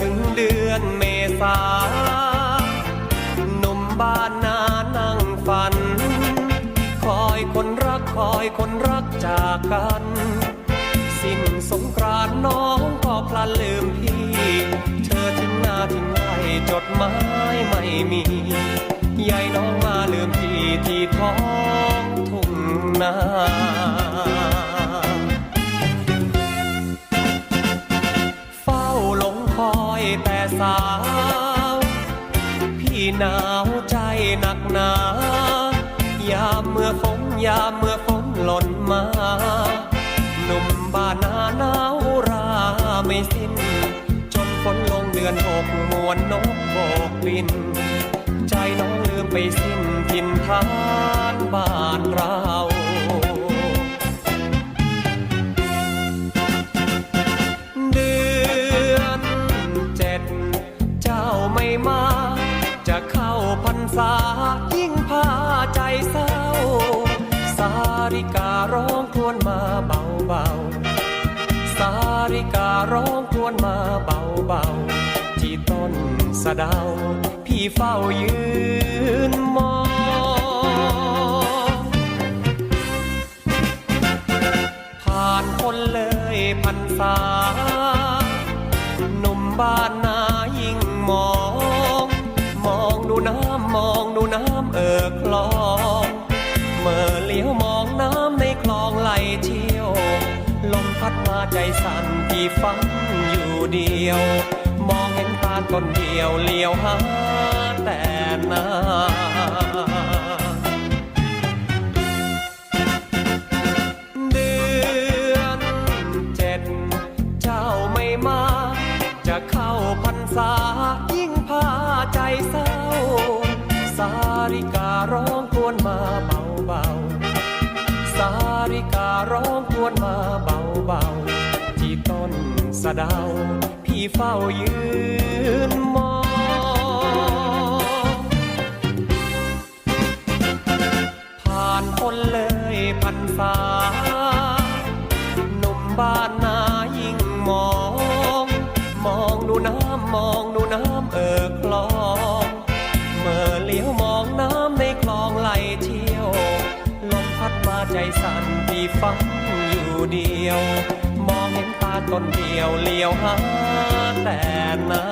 ถึงเดือนเมษานุ่มบ้านนานั่งฝัน คอยคนรักคอยคนรักจากกัน สิ้นสงกรานน้องก็พลันลืมพี่ เธอทิ้งหน้าทิ้งไห้จดหมายไม่มีาวพี่หนาวใจหนักหนายามเมื่อฝนยามเมื่อฝนหล่นมาหนุ่มบ้านนาหนาวราไม่สิ้น จนฝนลงเดือนหกมวนนกโบกบิน ใจน้องลืมไปสิ้นทินทา พรรษายิ่งพาใจเศร้า สาริการ้องควญมาเบาๆสาริการ้องควญมาเบาๆที่ต้นสะดาวพี่เฝ้ายืนมองผ่านคนเลยพันษาหนุ่มบ้าน อ่อคลองเมื่อเลี้ยวมองน้ำในคลองไหลเชี่ยว ลมพัดมาใจสั่นพี่ฟังอยู่เดียว มองเห็นตาต้นเดียวเลี้ยวหาแต่นาเดือนเจ็ดเจ้าไม่มา จะเข้าพรรษา การ้องครวญมาเบาที่ต้นสะดาว พี่เฝ้ายืนมอง ผ่านคนเลยพันษาหนุ่มบ้านนายิ่งมอง มองดูน้ำมองดูน้ำเอ่อคลองเมื่อเลี้ยวมองน้ำในคลองไหลเชี่ยวลมพัดมาใจสั่นพี่ฟัง เดียว มองเห็นตาต้นเดียวเลี้ยวหาแต่นา